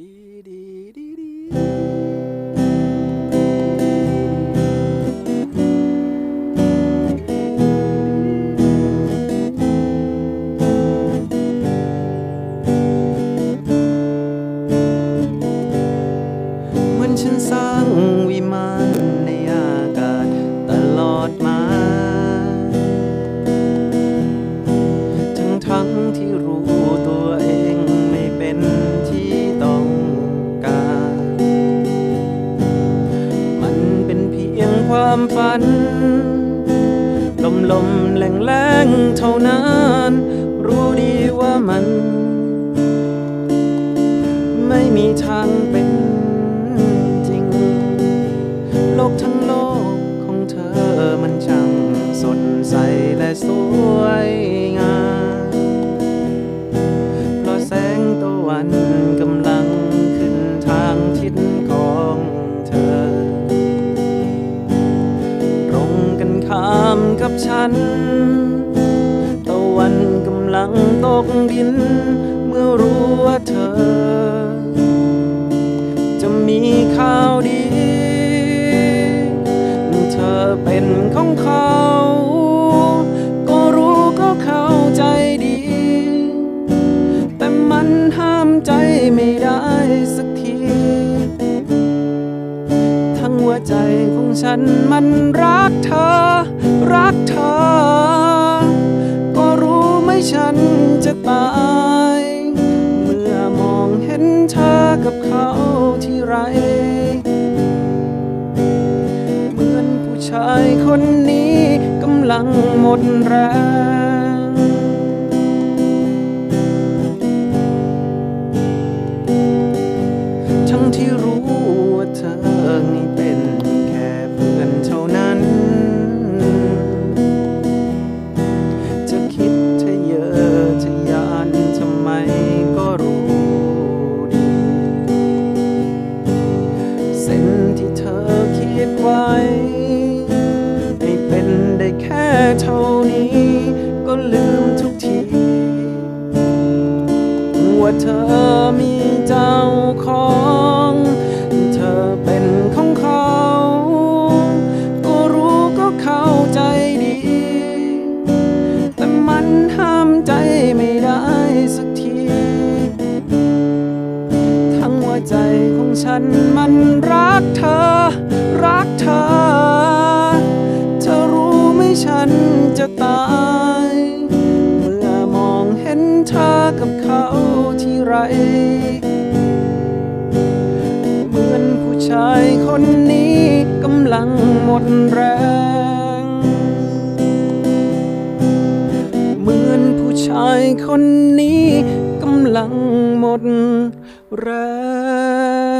ดีดีดีดีมันฉันสร้างวิมาน ความฝัน ลมลมแรงแรงเท่านั้น รู้ดีว่ามัน ไม่มีทางเป็นจริง โลกทั้งโลกของเธอมันช่างสดใสและสวย ฉัน ตะวันกำลังตกดิน เมื่อรู้ว่าเธอ จะมีข่าวดี เธอเป็นของเขา ก็รู้ก็เข้าใจดี แต่มันห้ามใจไม่ได้สักที ทั้งหัวใจของฉันมันรักเธอ รักเธอ ก็รู้ไหม่ฉันจะตาย เมื่อมองเห็นเธอกับเขาที่ไร เหมือนผู้ชายคนนี้กำลังหมดแรงทั้งที่รู้ ว่าเธอมีเจ้าของ เธอเป็นของเขา ก็รู้ก็เข้าใจดี แต่มันห้ามใจไม่ได้สักที ทั้งหัวใจของฉันมันรักเธอ รักเธอ กับเขาที่ไร เหมือนผู้ชายคนนี้กำลังหมดแรง เหมือนผู้ชายคนนี้กำลังหมดแรง